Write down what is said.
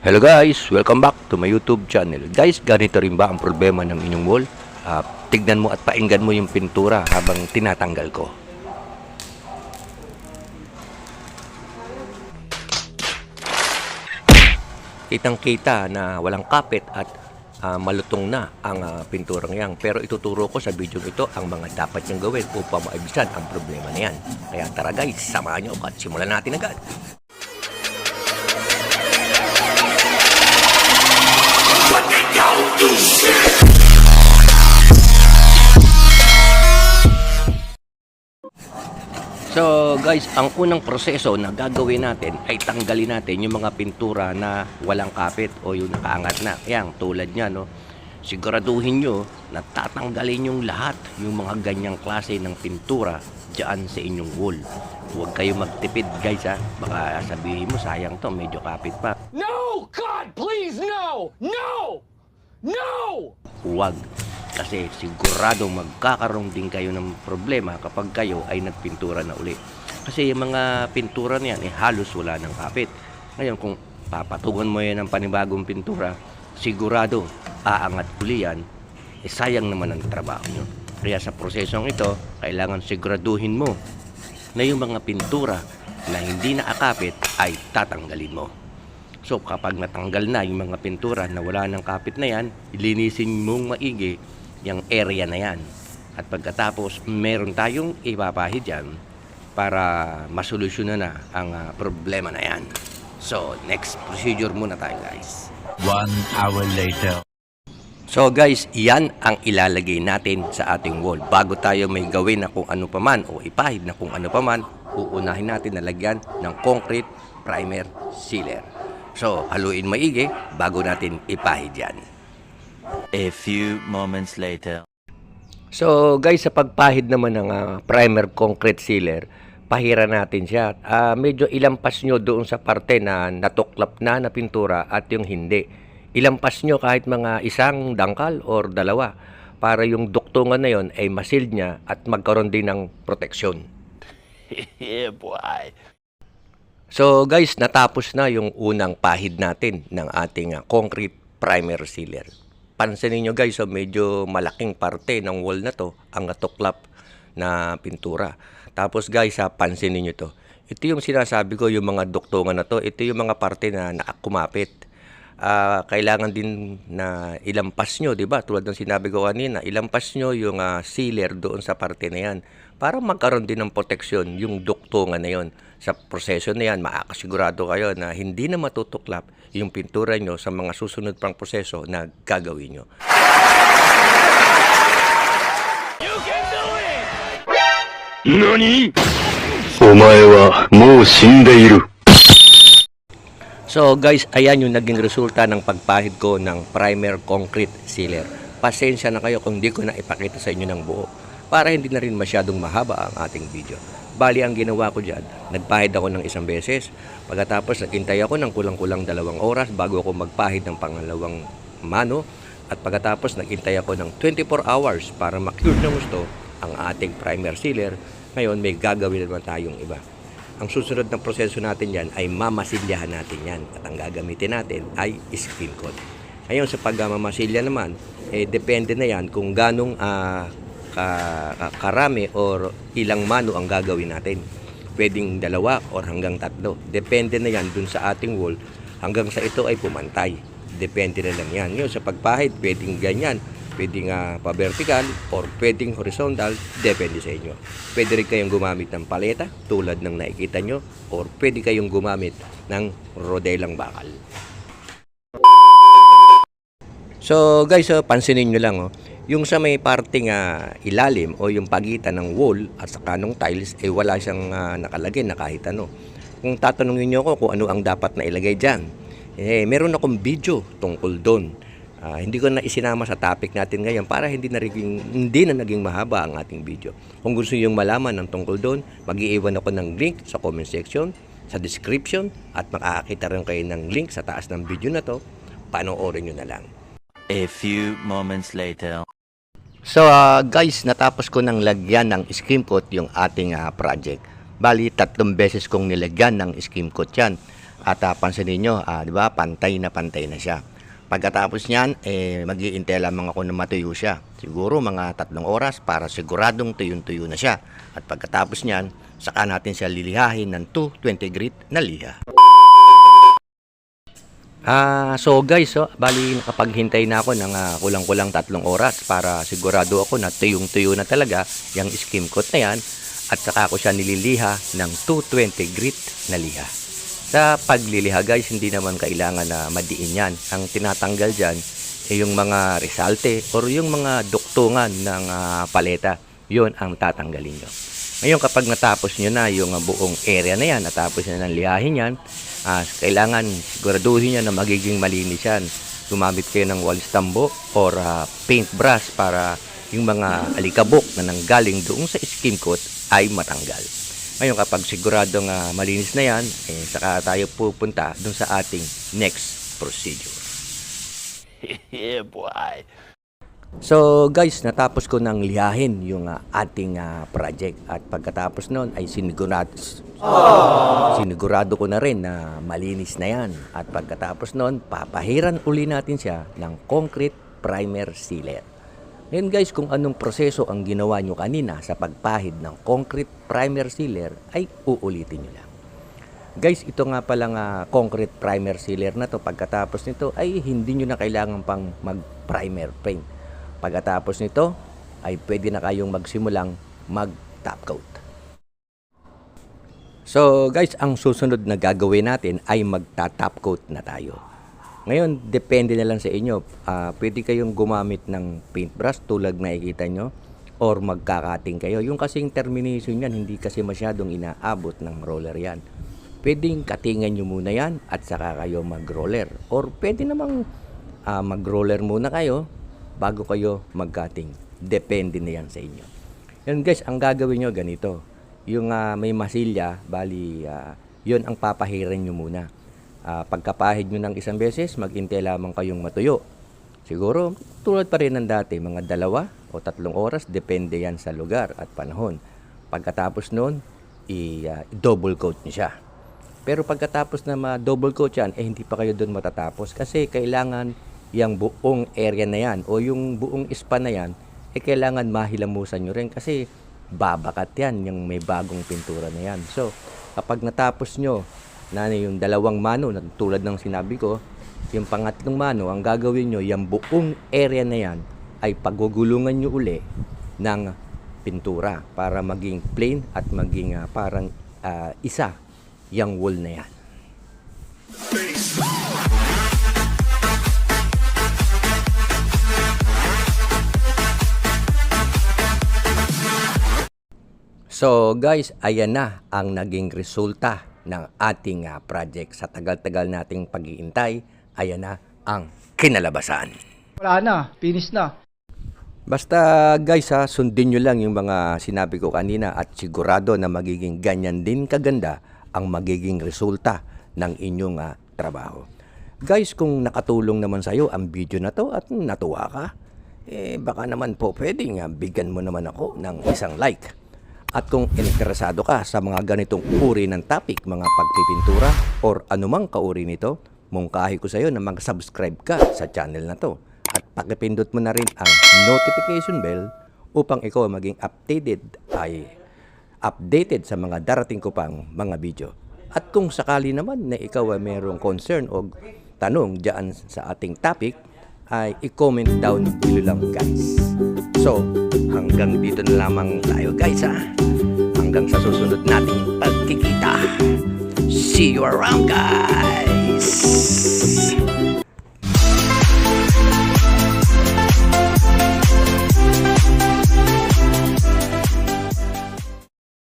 Hello guys, welcome back to my YouTube channel. Guys, ganito rin ba ang problema ng inyong wall? Ah, tignan mo at painggan mo yung pintura habang tinatanggal ko. Kitang-kita na walang kapit at ah, malutong na ang ah, pinturang yan. Pero ituturo ko sa video ito ang mga dapat niyong gawin upang maibisan ang problema na yan. Kaya tara guys, samahan niyo at simulan natin agad. So guys, ang unang proseso na gagawin natin ay tanggalin natin yung mga pintura na walang kapit o yung nakaangat na. Yan, tulad niya, no? Siguraduhin nyo na tatanggalin yung lahat yung mga ganyang klase ng pintura dyan sa inyong wall. Huwag kayo magtipid guys ha. Baka sabihin mo sayang to, medyo kapit pa. No! God, please, no! No! No! Huwag. Kasi sigurado magkakaroon din kayo ng problema kapag kayo ay nagpintura na uli. Kasi yung mga pintura niyan eh halos wala ng kapit. Ngayon kung papatungan mo yan ng panibagong pintura, sigurado aangat uli yan, eh sayang naman ang trabaho nyo. Kaya sa prosesong ito, kailangan siguraduhin mo na yung mga pintura na hindi nakakapit ay tatanggalin mo. So kapag natanggal na yung mga pintura na wala ng kapit na yan, ilinisin mong maigi yung area na yan. At pagkatapos, meron tayong ipapahid yan para masolusyonan na ang ah, problema na yan. So, next procedure muna tayo guys. One hour later. So guys, yan ang ilalagay natin sa ating wall. Bago tayo may gawin na kung ano paman o ipahid na kung ano paman, uunahin natin na lagyan ng concrete primer sealer. So, haluin maigi bago natin ipahid yan. A few moments later. So guys, sa pagpahid naman ng ah, primer concrete sealer, pahira natin siya. Ah, medyo ilampas nyo doon sa parte na natuklap na na pintura at yung hindi. Ilampas nyo kahit mga isang dangkal or dalawa para yung duktungan na yon ay masil niya at magkaroon din ng proteksyon. yeah, boy. So guys, natapos na yung unang pahid natin ng ating ah, concrete primer sealer. Pansinin nyo guys, so medyo malaking parte ng wall na to ang natuklap na pintura. Tapos guys, ha, pansinin nyo to. Ito yung sinasabi ko, yung mga duktungan na to, ito yung mga parte na nakakumapit. Ah, kailangan din na ilampas nyo, di ba? Tulad ng sinabi ko kanina, ilampas nyo yung ah, sealer doon sa parte na yan para magkaroon din ng proteksyon yung duktungan na yon sa proseso na yan, makakasigurado kayo na hindi na matutuklap yung pintura nyo sa mga susunod pang proseso na gagawin nyo. You can do it! Nani? Omae wa mou shindeiru. So guys, ayan yung naging resulta ng pagpahid ko ng primer concrete sealer. Pasensya na kayo kung di ko na ipakita sa inyo ng buo para hindi na rin masyadong mahaba ang ating video. Bali ang ginawa ko dyan, nagpahid ako ng isang beses. Pagkatapos naghintay ako ng kulang-kulang dalawang oras bago ako magpahid ng pangalawang mano. At pagkatapos naghintay ako ng 24 hours para makure ng gusto ang ating primer sealer. Ngayon may gagawin naman tayong iba. Ang susunod na proseso natin yan ay mamasilyahan natin yan. At ang gagamitin natin ay skin coat. Ngayon sa pagmamasilya naman, eh, depende na yan kung ganong ah, ka- ka- karami or ilang mano ang gagawin natin. Pwedeng dalawa or hanggang tatlo. Depende na yan dun sa ating wall hanggang sa ito ay pumantay. Depende na lang yan. Ngayon sa pagpahid, pwedeng ganyan. Pwedeng ah, pa-vertical or pwedeng horizontal. Depende sa inyo. Pwede rin kayong gumamit ng paleta tulad ng nakikita nyo or pwede kayong gumamit ng rodelang bakal. So guys, oh, pansinin nyo lang oh. Yung sa may parting ah, ilalim o yung pagitan ng wall at saka ng tiles eh wala siyang ah, nakalagay na kahit ano. Kung tatanungin niyo ako kung ano ang dapat na ilagay diyan, eh meron akong video tungkol doon. Ah, hindi ko na isinama sa topic natin ngayon para hindi na naging, hindi na naging mahaba ang ating video. Kung gusto niyo malaman ng tungkol doon, mag-iiwan ako ng link sa comment section, sa description at makakakita rin kayo ng link sa taas ng video na to. Panoorin nyo na lang. A few moments later. So ah, guys, natapos ko ng lagyan ng skim coat yung ating ah, project. Bali, tatlong beses kong nilagyan ng skim coat yan. At ah, pansinin nyo, ah, di ba, pantay na pantay na siya. Pagkatapos niyan, eh, mag lamang ako na matuyo siya. Siguro mga tatlong oras para siguradong tuyong-tuyo na siya. At pagkatapos niyan, saka natin siya lilihahin ng 220 grit na liha. Ah, so guys, oh, bali nakapaghintay na ako ng ah, kulang-kulang tatlong oras para sigurado ako na tuyong-tuyo na talaga yung skim coat na yan at saka ko siya nililiha ng 220 grit na liha. Sa pagliliha guys, hindi naman kailangan na madiin yan. Ang tinatanggal dyan ay yung mga resalte or yung mga duktungan ng ah, paleta. Yun ang tatanggalin nyo. Ngayon kapag natapos nyo na yung buong area na yan, natapos nyo ng lihahin yan, ah, kailangan siguraduhin nyo na magiging malinis yan. Gumamit kayo ng walis tambo or ah, paintbrush para yung mga alikabok na nanggaling doon sa skin coat ay matanggal. Ngayon kapag siguradong ah, malinis na yan, eh, saka tayo pupunta doon sa ating next procedure. yeah, boy. So guys, natapos ko nang lihahin yung ah, ating ah, project at pagkatapos noon ay sinigurado sinigurado ko na rin na malinis na yan at pagkatapos noon papahiran uli natin siya ng concrete primer sealer. Ngayon guys, kung anong proseso ang ginawa nyo kanina sa pagpahid ng concrete primer sealer ay uulitin nyo lang. Guys, ito nga palang ah, concrete primer sealer na to pagkatapos nito ay hindi nyo na kailangan pang mag-primer paint. Pagkatapos nito ay pwede na kayong magsimulang mag-top coat. So guys, ang susunod na gagawin natin ay magta-top coat na tayo. Ngayon, depende na lang sa inyo. Ah, pwede kayong gumamit ng paintbrush tulad na nakikita nyo or magkakating kayo. Yung kasing termination yan, hindi kasi masyadong inaabot ng roller yan. Pwedeng katingan nyo muna yan at saka kayo mag-roller. Or pwede namang ah, mag-roller muna kayo bago kayo mag-cutting. Depende na yan sa inyo. Yan guys, ang gagawin nyo ganito. Yung ah, may masilya, bali, ah, yun ang papahiran nyo muna. Ah, pagkapahid nyo ng isang beses, mag-intay lamang kayong matuyo. Siguro, tulad pa rin ng dati, mga dalawa o tatlong oras, depende yan sa lugar at panahon. Pagkatapos ah, i-double coat nyo siya. Pero pagkatapos na ma-double coat yan, eh hindi pa kayo doon matatapos kasi kailangan yung buong area na yan o yung buong span na yan, eh kailangan mahilamusan nyo rin kasi babakat yan, yung may bagong pintura na yan. So, kapag natapos nyo na yung dalawang mano, tulad ng sinabi ko, yung pangatlong mano, ang gagawin nyo, yung buong area na yan, ay pagugulungan nyo uli ng pintura para maging plain at maging ah, parang ah, isa yung wool na yan. So guys, ayan na ang naging resulta ng ating ah, project. Sa tagal-tagal nating pag-iintay, ayan na ang kinalabasan. Wala na, finish na. Basta guys ha, sundin nyo lang yung mga sinabi ko kanina at sigurado na magiging ganyan din kaganda ang magiging resulta ng inyong ah, trabaho. Guys, kung nakatulong naman sa'yo ang video na to at natuwa ka, eh baka naman po pwedeng ah, bigyan mo naman ako ng isang like. At kung interesado ka sa mga ganitong uri ng topic, mga pagpipintura or anumang kauri nito, mungkahi ko sa iyo na mag-subscribe ka sa channel na to. At pakipindot mo na rin ang notification bell upang ikaw maging updated ay updated sa mga darating ko pang mga video. At kung sakali naman na ikaw ay mayroong concern o tanong dyan sa ating topic, ay i-comment down below lang guys. So, hanggang dito na lamang tayo guys ha. Hanggang sa susunod nating pagkikita. See you around guys!